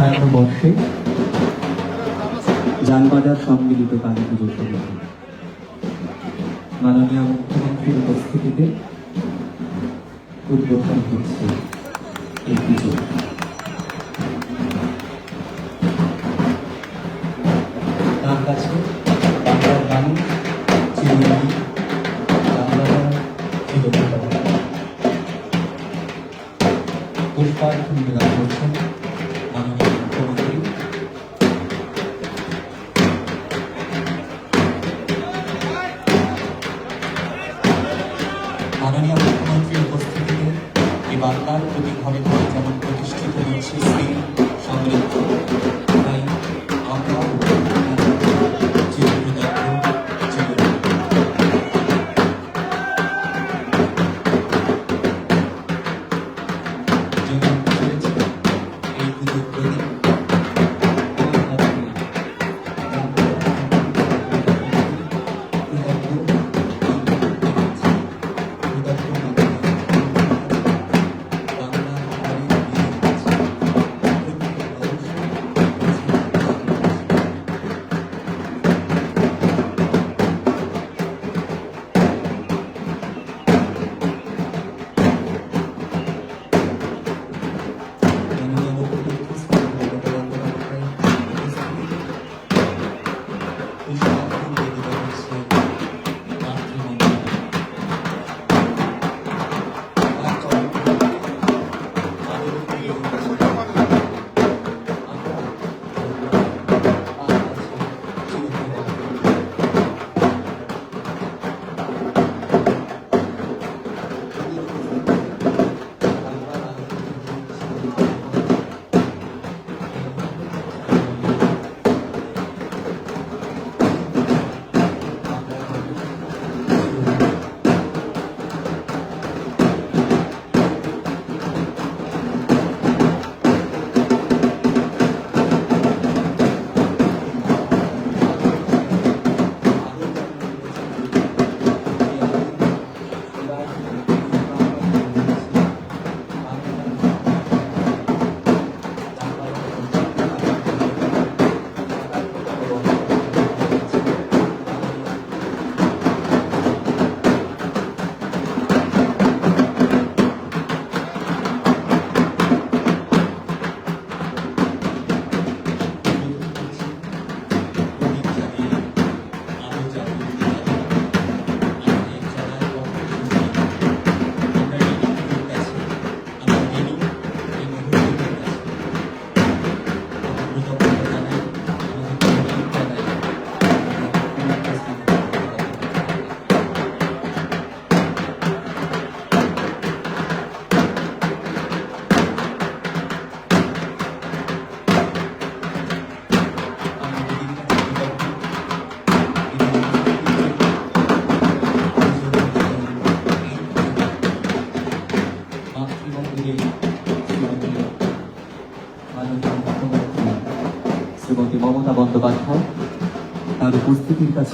আটান্ন বর্ষে যানবাজার সম্মিলিত কালী পুজো সমিতি মাননীয় মুখ্যমন্ত্রীর উপস্থিতিতে উদ্বোধন হচ্ছে এই পুজো।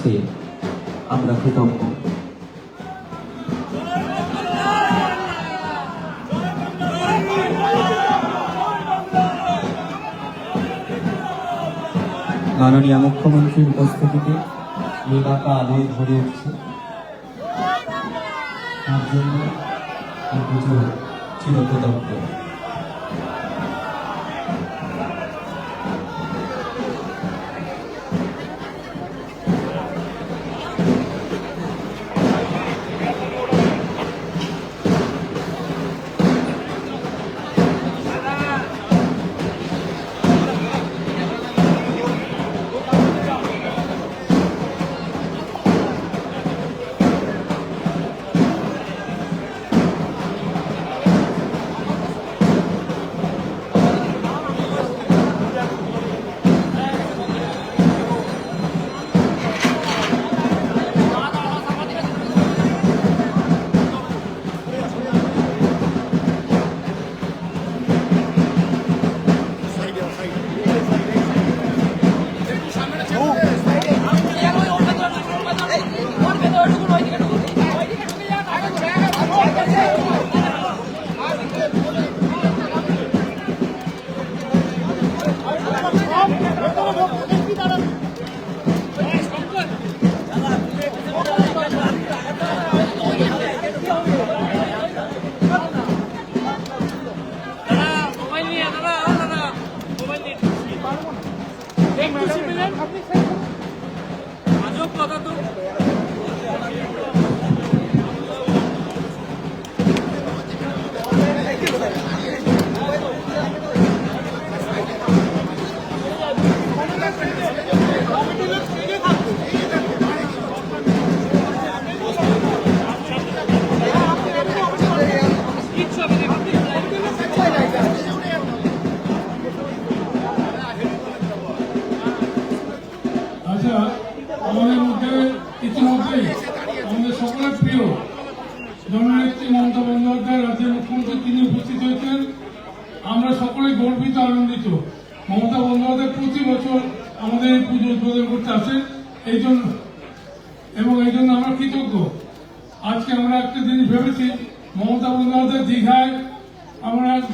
কাছে আমরা কৃতজ্ঞ। মাননীয় মুখ্যমন্ত্রীর উপস্থিতিতে এলাকা আলোয় ভরে উঠছে। তার জন্য চিরকৃতজ্ঞ।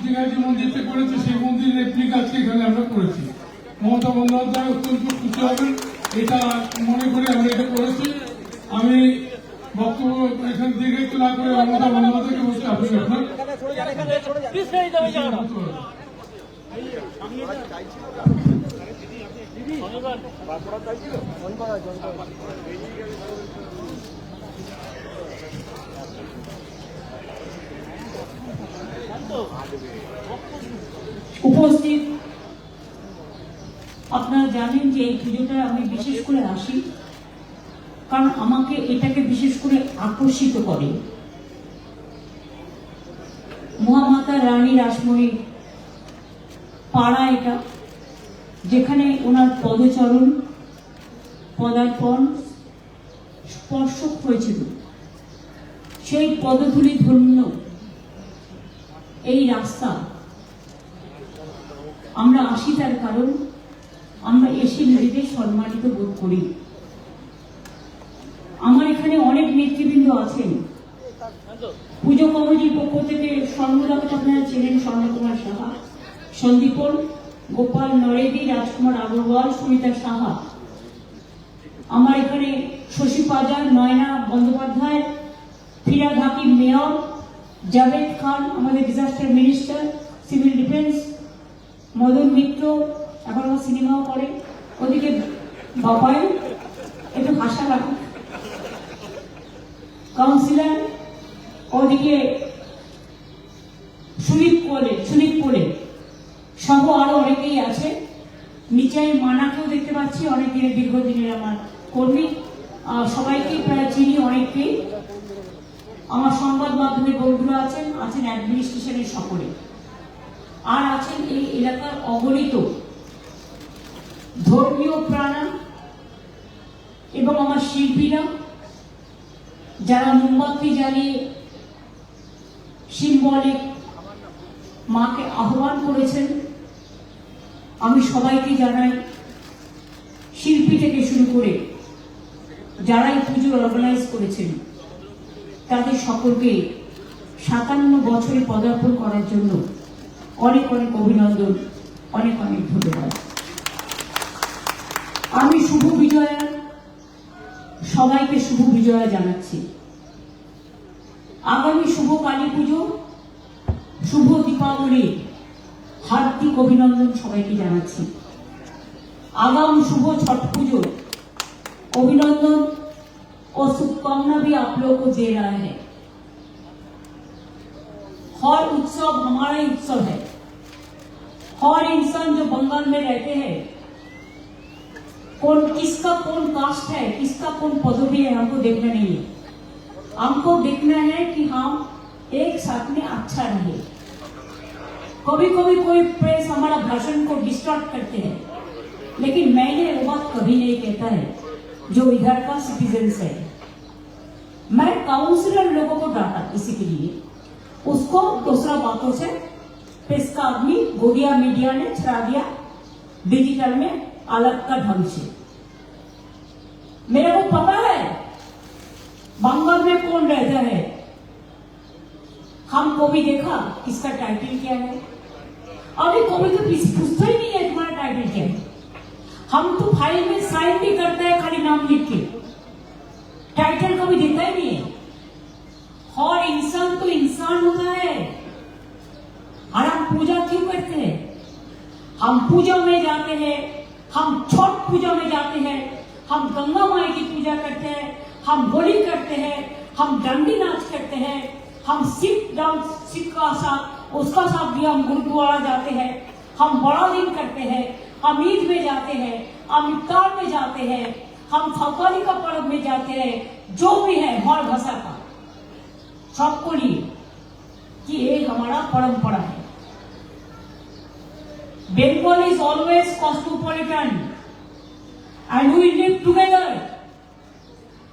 দীঘায় যে মন্দিরটা করেছে, সেই মন্দিরের রেপ্লিকা সেখানে আমরা করেছি। মমতা বন্দ্যোপাধ্যায় অত্যন্ত খুশি হবেন, এটা মনে করে আমি এটা করেছি। আমি বক্তব্য এখান থেকে না করে মমতা বন্দ্যোপাধ্যায়কে বলছি আপনি আপনার দিদি। উপস্থিত। আপনারা জানেন যে এই পুজোটা আমি বিশেষ করে আসি কারণ আমাকে এটাকে বিশেষ করে আকর্ষিত করে। মহামাতা রানী রাসমণি পাড়া এটা, যেখানে ওনার পদচরণ, পদার্পণ, স্পর্শ হয়েছিল সেই পদধূলি ধন্য এই রাস্তা। আমরা আসি তার কারণ, আমরা এসে নিজেদের সম্মানিত বোধ করি। আমার এখানে অনেক নেতৃবৃন্দ আছেন। পুজো কমিটির পক্ষ থেকে স্বর্ণদাকে আপনারা চেনেন স্বর্ণকুমার সাহা, সন্দীপন, গোপাল নরেদি, রাজকুমার আগরওয়াল, সুমিতা সাহা। আমার এখানে শশী পাজার ময়না বন্দ্যোপাধ্যায়, ফিরাদ হাকিম মেয়র জাভেদ খান, আমাদের disaster minister civil defence Madan Mitra, এখন আমার সিনেমাও করে। ওদিকে বাবাই, একটু হাসা লাগে কাউন্সিলর ওদিকে সুনীত কোলে সুনীত কোলে। সহ আরও অনেকেই আছে। আমি মানাকেও দেখতে পাচ্ছি অনেকের দীর্ঘদিনের আমার কর্মী। সবাইকে প্রায় চিনি অনেককেই। আমার সংবাদ মাধ্যমে বন্ধুরা আছেন আছেন অ্যাডমিনিস্ট্রেশনের সকলে। আর আছেন এই এলাকার অগণিত ধর্মীয় প্রাণা এবং আমার শিল্পীরা, যারা মোমবাতি জ্বালিয়ে সিম্বলিক মাকে আহ্বান করেছেন, আমি সবাইকে জানাই, শিল্পী থেকে শুরু করে যারাই পুজো অর্গানাইজ করেছেন তাদের সকলকে সাতান্ন বছরে পদার্পণ করার জন্য অনেক অনেক অভিনন্দন, অনেক অনেক ধন্যবাদ। আমি শুভ বিজয়া, সবাইকে শুভ বিজয়া জানাচ্ছি। আগামী শুভ কালী পুজো, শুভ দীপাবলি, হার্দিক অভিনন্দন সবাইকে জানাচ্ছি। আগাম শুভ ছট পুজো, অভিনন্দন और शुभकामना भी आप लोगों को दे रहा है। हर उत्सव हमारा ही उत्सव है। हर इंसान जो बंगाल में रहते हैं, कौन, किसका कौन कास्ट है, किसका कौन पदवी है, हमको देखना नहीं है। हमको देखना है कि हम एक साथ में अच्छा रहे। कभी कभी कोई प्रेस हमारा भाषण को डिस्टर्ब करते हैं, लेकिन मैंने वो बात कभी नहीं कहता है। जो इधर का सिटीजन्स है। मैं काउंसिलर लोगों को डांटा इसी के लिए। उसको दूसरा बातों से प्रेस का आदमी गोदिया मीडिया ने छड़ा दिया। डिजिटल में अलग का ढंग से। मेरे को पता है, बंगाल में कौन रहता है? हमको भी देखा इसका टाइटल क्या है। अभी कभी तो पूछता ही नहीं है तुम्हारा टाइटल क्या है। हम तो फ़ाइल में साइन भी करते हैं खाली नाम लिख के। टाइटल कभी देता ही नहीं है। और इंसान तो इंसान होता है। और हम पूजा क्यों करते हैं? हम पूजा में जाते हैं, हम छठ पूजा में जाते हैं, हम गंगा माई की पूजा करते हैं, हम होली करते हैं, हम डंडी नाच करते हैं, हम सिख डांस सिख का साथ, उसका साथ भी हम गुरुद्वारा जाते हैं, हम बड़ा दिन करते हैं हम ईद में जाते हैं हम इफ्तार में जाते हैं, हम थौकाली का पर्व में जाते हैं, जो भी है हर भाषा का सबको लिए कि ये हमारा परंपरा है Bengal is always cosmopolitan and we live together.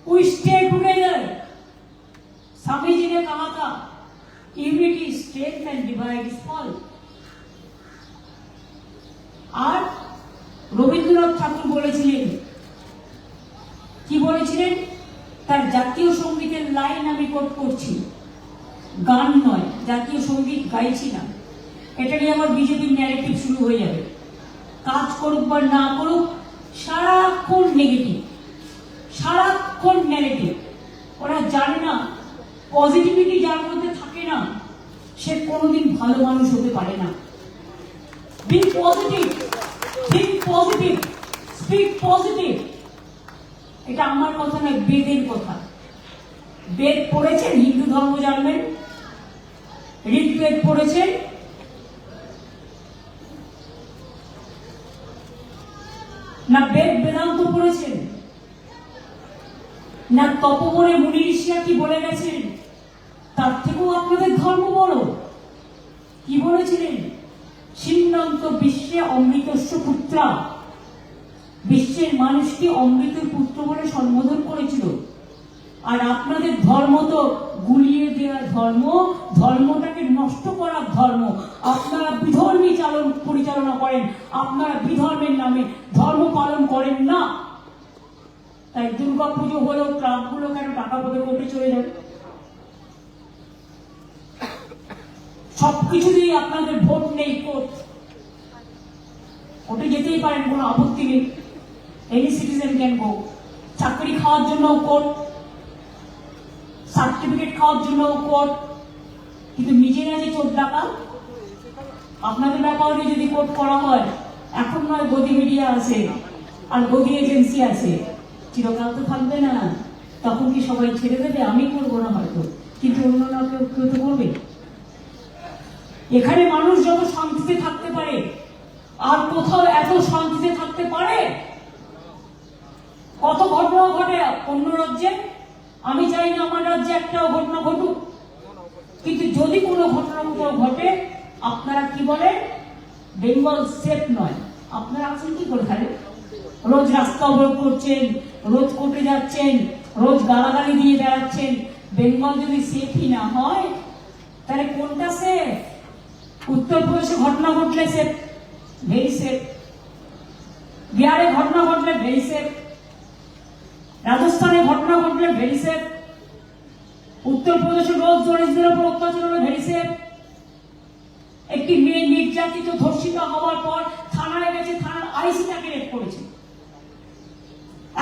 We stay together. स्वामी जी ने कहा था unity strength and divide is fall আর রবীন্দ্রনাথ ঠাকুর বলেছিলেন, কি বলেছিলেন? তার জাতীয় সঙ্গীতের লাইন আমি কোট করছি। গান নয়, জাতীয় সংগীত গাইছি না। এটা নিয়ে আমার বিজেপির ন্যারেটিভ শুরু হয়ে যাবে। কাজ করুক বা না করুক, সারাক্ষণ নেগেটিভ সারাক্ষণ নেগেটিভ ওরা জানে না পজিটিভিটি যার মধ্যে থাকে না, সে কোনোদিন ভালো মানুষ হতে পারে না। Be positive think positive speak positive এটা আমার কথা নয়, বেদের কথা। বেদ পড়েছেন, হিন্দু ধর্ম জানবেন, ঋগ্বেদ পড়েছেন। না বেদ বেদান্ত পড়েছেন? না তপবনে মুনি ঋষিরা কি বলে গেছেন? তার থেকেও আপনাদের ধর্ম বড়। কি বলেছিলেন? সিন্নন্ত বিশ্বে অমৃতস্ব পুত্রা। বিশ্বের মানুষকে অমৃতের পুত্র বলে সম্বোধন করেছিল। আর আপনাদের ধর্ম তো গুলিয়ে দেওয়ার ধর্ম, ধর্মটাকে নষ্ট করার ধর্ম। আপনারা বিধর্মী চালন পরিচালনা করেন, আপনারা বিধর্মের নামে ধর্ম পালন করেন না। তাই দুর্গা পুজো হলেও ক্লাবগুলো কেন টাকা পদে করতে চলে যাবে সবকিছুতেই আপনাদের ভোট নেই কোর্ট। ওটা যেতেই পারেন, কোনো আপত্তি নেই। এনি সিটিজেন ক্যান গো চাকরি খাওয়ার জন্য কোর্ট সার্টিফিকেট খাওয়ার জন্য কোর্ট কিন্তু নিজেরা যে চোর ডাকা আপনাদের ব্যাপারে যদি কোর্ট করা হয়, এখন নয়, গদি মিডিয়া আছে, আর গদি এজেন্সি আছে। চিরকাল তো থাকবে না। তখন কি সবাই ছেড়ে দেবে? আমি করব না হয়তো। কিন্তু অন্যরা কেউ কেউ তো করবে। এখানে মানুষ যত শান্তিতে থাকতে পারে আর কোথাও এত শান্তিতে থাকতে পারে? কত ঘটনা ঘটে অন্য রাজ্যে? আমি চাই না আমার রাজ্যে একটাও ঘটনা ঘটুক। কিন্তু যদি কোনো ঘটনা কোথাও ঘটে, আপনারা কি বলেন বেঙ্গল সেফ নয়। আপনারা আছেন কি করে তাহলে রোজ রাস্তা অবরোধ করছেন, রোজ কোর্টে যাচ্ছেন, রোজ গালাগালি দিয়ে বেড়াচ্ছেন। বেঙ্গল যদি সেফই না হয়, তাহলে কোনটা সেফ? উত্তরপ্রদেশে ঘটনা ঘটলে সেফ? ভেরি সেফ বিহারে ঘটনা ঘটলে ভেরি সেফ রাজস্থানে ঘটনা ঘটলে ভেরি সেফ উত্তরপ্রদেশে রোজ দরিদ্রের উপর অত্যাচার হলে ভেরি সেফ একটি মেয়ে নির্যাতিত ধর্ষিত হওয়ার পর থানায় গেছে থানার আইসি তাকে রেপ করেছে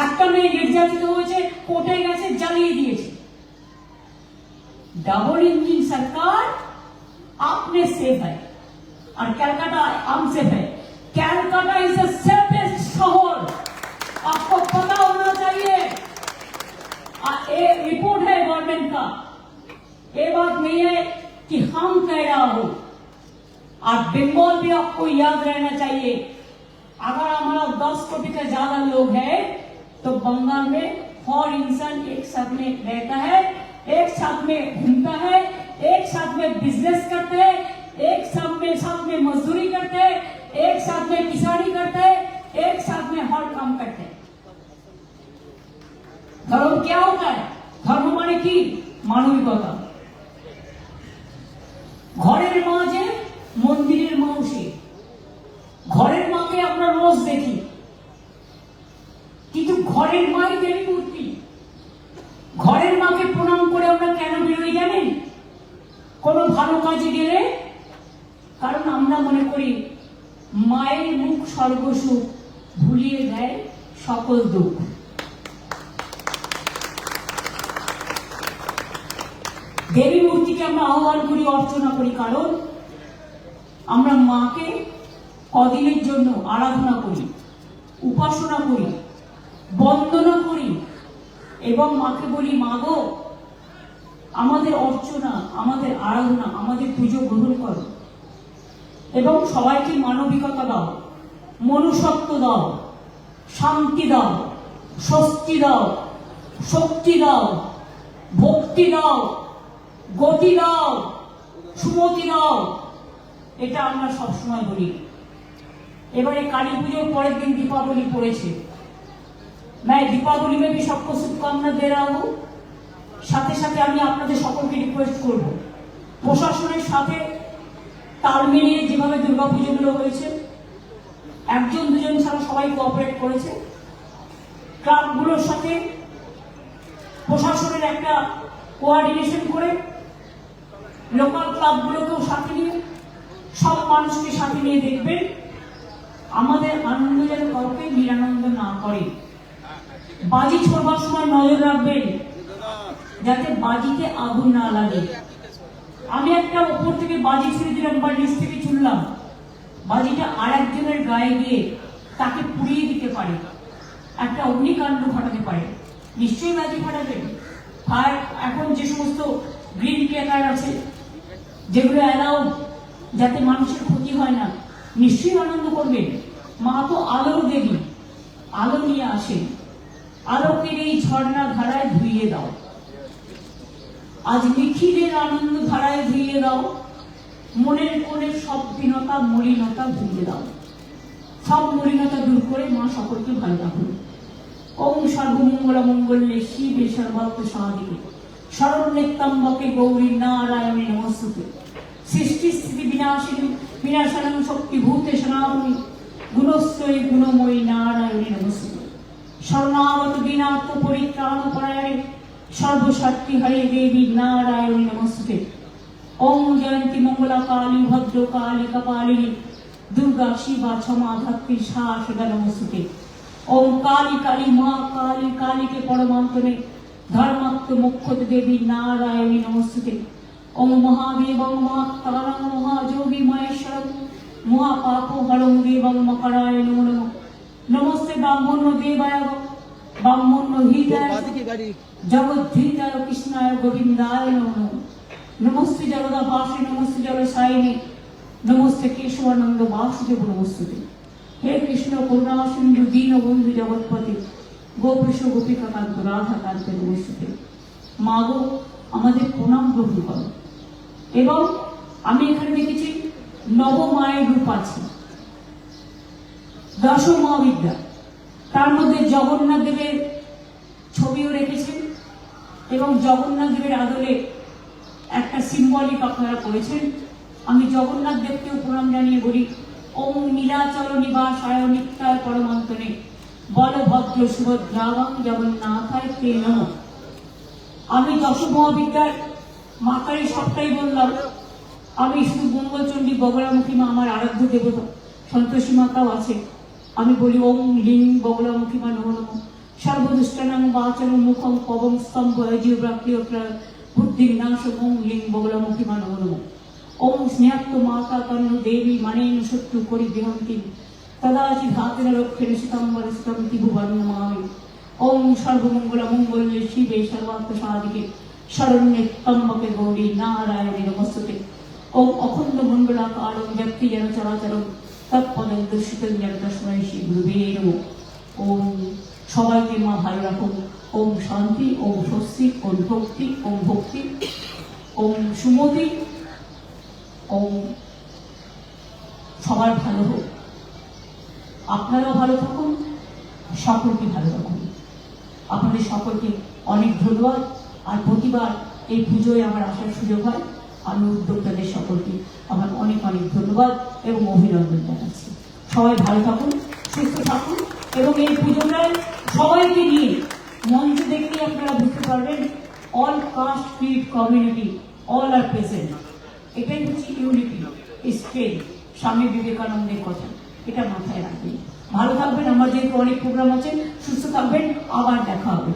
একটা মেয়ে নির্যাতিত হয়েছে কোর্টে গেছে জ্বালিয়ে দিয়েছে डबल इंजन सरकार आपने सेफ है और कैलकाटा अनसेफ है Calcutta is the safest शहर आपको पता होना चाहिए ये रिपोर्ट है गवर्नमेंट का। ये बात नहीं है कि हम कह रहा हूँ। और बंगाल भी आपको याद रहना चाहिए। अगर हमारा दस कोटि का ज़्यादा लोग है तो बंगाल में हर इंसान एक साथ में रहता है, एक साथ में घूमता है, एक साथ में बिज़नेस करते हैं, एक साथ में साथ में मजदूरी करते हैं एक साथ में किसानी करते हैं एक साथ में हर काम करते हैं धर्म क्या होता है ধর্ম মানে কি মানবিকতা ঘরের মা যে মন্দিরের মাউসি ঘরের মাকে আমরা রোজ দেখি কিন্তু ঘরের মাই দেবী মূর্তি ঘরের মাকে প্রণাম করে আমরা কেন বেরোই জানেন কোনো ভালো কাজে গেলে কারণ আমরা মনে করি মায়ের মুখ সর্বসুখ, ভুলিয়ে দেয় সকল দুঃখ। দেবী মূর্তিকে আমরা আহ্বান করি, অর্চনা করি, কারণ আমরা মাকে কদিনের জন্য আরাধনা করি, উপাসনা করি, বন্দনা করি এবং মাকে বলি, মা গো, আমাদের অর্চনা, আমাদের আরাধনা, আমাদের পুজো গ্রহণ করো। এবং সবাইকে মানবিকতা দাও মনুষ্যত্ব দাও শান্তি দাও স্বস্তি দাও শক্তি দাও ভক্তি দাও গতি দাও সুমতি দাও এটা আমরা সবসময় বলি এবারে কালী পুজোর পরের দিন দীপাবলি পড়েছে मैं दीपावली में भी सबको शुभकामना दे रहा हूँ সাথে সাথে আমি আপনাদের সকলকে রিকোয়েস্ট করব প্রশাসনের সাথে তাল মিলিয়ে যেভাবে দুর্গাপুজোগুলো হয়েছে, একজন, দুজন ছাড়া সবাই কোঅপারেট করেছে। ক্লাবগুলোর সাথে প্রশাসনের একটা কোঅর্ডিনেশন করে লোকাল ক্লাবগুলোকেও সাথে নিয়ে, সব মানুষকে সাথে নিয়ে দেখবেন আমাদের আনন্দ যেন কাউকে নিরানন্দ না করে। বাজি ছোড়বার সময় নজর রাখবেন, যাতে বাজিতে আগুন না লাগে। আমি একটা উপর থেকে বাজি ছেড়ে দিলাম বা নিচ থেকে ছুড়লাম। বাজিটা আর একজনের গায়ে গিয়ে তাকে পুড়িয়ে দিতে পারে। একটা অগ্নিকাণ্ড ঘটাতে পারে। নিশ্চয়ই বাজি ফাটাবেন আর এখন যে সমস্ত গ্রিন ক্যাকার আছে, যেগুলো অ্যালাউ যাতে মানুষের ক্ষতি হয় না, নিশ্চয়ই আনন্দ করবেন মা তো আলোর দেবী। আলো নিয়ে আসেন আলোকের এই ঝর্ণা ধারায় ধুইয়ে দাও। আজ নিখিলের আনন্দ ধারায় ধুইয়ে দাও। মনের কোণের সব দীনতা মলিনতা ধুইয়ে দাও। সব মলিনতা দূর করে মা সকলকে ভালো রাখুন ওম সর্বমঙ্গল মঙ্গলে শিবে সর্বাত্ম সাহাদিকে শরণ্যেত্তম্বকে গৌরী নারায়ণে নমস্তুতে। সৃষ্টি স্থিতি বিনাশিনী বিনাশনং শক্তি ভূতে সনাতনী। গুণশ্রয়ী গুণময়ী নারায়ণে নমস্তুতে। শরণাগত দিনাত্ম পরিত্রাণ পরায়ণে সর্বশক্তি হরে দেবী নারায়ণী নমস্তুতে ওম জয়ন্তী মঙ্গলা কালী ভদ্র কালী কপালিনী, দুর্গা, শিবা ক্ষমা ধাত্রী শাসদা নমস্তুতে ওম কালী কালী, মা কালী, কালীকে পরমান্তরে ধর্মাত্ম মুখ্যত দেবী নারায়ণী নমস্তুতে ওম মহাদেবং মহাত্তারং মহাযোগী, মহেশ্বরং, মহাপাপ হরং দেবং মকরায় নমঃ নমস্তে ব্রাহ্মণ দেবায় ব্রাহ্মণ হৃদয় জগদ্ধীতায় কৃষ্ণায় গোবিন্দায় নমঃ। নমস্তে জগদা ভাসে নমস্তে জল সাইনে নমস্তে কেশবানন্দ বাসুদেব নমস্তুতে। হে কৃষ্ণ করুণা সিন্ধু দীন বন্ধু জগৎপতি গোপৃষ গোপিকা কান্ত রাধা কান্ত নমস্তুতে। মা গো আমাদের প্রণাম গ্রহণ করো। এবং আমি এখানে দেখেছি নব মায়ের রূপ আছে। দশ মহাবিদ্যা তার মধ্যে জগন্নাথ দেবের ছবিও রেখেছেন এবং জগন্নাথ দেবের আদলে একটা সিম্বলিক আপনারা করেছেন। আমি জগন্নাথ দেবকেও প্রণাম জানিয়ে বলি, ওম নীলাচল নিবাসায় নিত্যায় পরমান্তনে বলভদ্র সুভদ্রাবং জগন্নাথায় তে নম। আমি দশ মহাবিদ্যার মাতারি সবটাই বললাম, আমি শুধু মঙ্গলচণ্ডী বগলামুখী মা, আমার আরাধ্য দেবতা, সন্তোষী মাতাও আছে আমি বলি, ওম লিং বগলামুখী মা নম। নম সর্বদুষ্টানাং বাচন মুখম পবং স্তম্ভ প্রাপ্তিয়ত্র বুদ্ধির নাশ ওম লিং বগলামুখী মা নম। নম ওম স্নেহাত্ম মাতা তন্ন দেবী মানেন শত্রু করি দেহন্তি তদাচি ধাতেন রক্ষেণ শীতম্বর শীতম ত্রিভুবন নমামি ওম সর্বমঙ্গল মঙ্গলে শিবে সর্বাত্ম সাধিকে। শরণ্যে তম্বকে গৌরী নারায়ণে নমস্তুতে। ওম অখণ্ড মণ্ডলাকারম ব্যক্তি যেন চরাচরম। তৎপদম দর্শিত যেন তস্মৈ শ্রী গুরুবে নমঃ ওম সবাইকে মা ভালো রাখুন ওম শান্তি ওম স্বস্তি ওম ভক্তি ওম ভক্তি ওম সুমতি ওম সবার ভালো হোক আপনারাও ভালো থাকুন সকলকে ভালো রাখুন আপনাদের সকলকে অনেক ধন্যবাদ আর প্রতিবার এই পুজোয় আমার আসার সুযোগ হয় আমি উদ্যোক্তাদের সকলকে আমার অনেক অনেক ধন্যবাদ এবং অভিনন্দন জানাচ্ছি। সবাই ভালো থাকুন, সুস্থ থাকুন এবং এই পুজোটায় সবাইকে নিয়ে মঞ্চ দেখলেই আপনারা বুঝতে পারবেন all caste feed community all are present এটাই হচ্ছে ইউনিটি স্ট্রেন স্বামী বিবেকানন্দের কথা, এটা মাথায় রাখবেন। ভালো থাকবেন, আমার যেহেতু অনেক প্রোগ্রাম আছে, সুস্থ থাকবেন, আবার দেখা হবে।